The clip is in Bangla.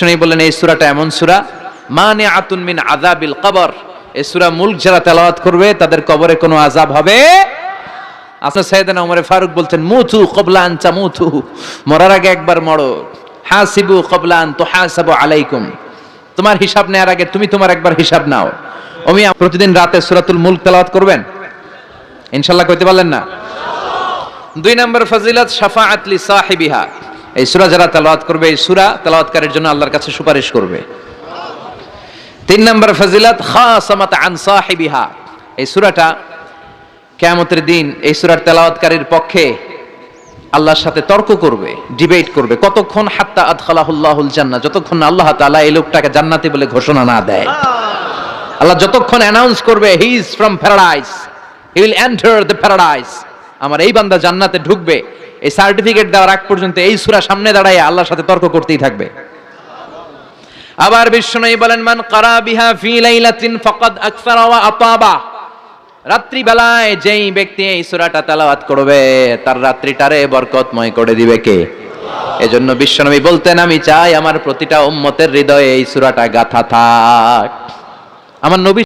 শুনে বললেন, এই সুরাটা এমন সুরা? মানে আতুন মিন আযাবিল কবর। সুরা মুলক যারা তেলাওয়াত করবে, তাদের কবরে কোনো আযাব হবে? ওমর ফারুক আন তামুতু। মরার আগে একবার মরো। হাসিবু তুহাসাবু আলাইকুম। তোমার হিসাব নেওয়ার আগে তুমি তোমার একবার হিসাব নাও। আমি প্রতিদিন রাতে সুরাতুল মুলক তেলাওয়াত করবেন? ইনশাল্লাহ কইতে পারলেন না? দুই নম্বর ফজিলত, শাফাআত লি সাহিবিহা। এই সূরা যারা তেলাওয়াত করবে, এই সূরা তেলাওয়াতকারীর জন্য আল্লাহর কাছে সুপারিশ করবে। তিন নম্বর ফজিলত, খাসামাত আন সাহিবিহা। এই সূরাটা কিয়ামতের দিন এই সূরার তেলাওয়াতকারীর পক্ষে আল্লাহর সাথে তর্ক করবে ডিবেট করবে। কতক্ষণ হাত্তা আদখালাহুল্লাহুল জান্নাহ, যতক্ষণ আল্লাহ তাআলা এই লোকটাকে জান্নাতি বলে ঘোষণা না দেয়। আল্লাহ যতক্ষণ অ্যানাউন্স করবে he is from paradise he will enter the paradise আমার এই বান্দা জান্নাতে ঢুকবে এই সার্টিফিকেট দেওয়ার আগ পর্যন্ত এই সূরা সামনে দাঁড়ায় আল্লাহর সাথে তর্ক করতেই থাকবে। আবার বিষ্ণু বলেন, মান কারা বিহা ফি লাইলাতিন ফাকাদ আকসারা ওয়া আতাবা। রাত্রি বেলায় যেই ব্যক্তি এই সূরাটা তেলাওয়াত করবে, তার রাত্রিটারে বরকতময় করে দিবে কে? এজন্য বিশ্বনবী বলতেন, আমি চাই আমার প্রতিটা উম্মতের হৃদয়ে এই সূরাটা গাথা থাক। আমার নবী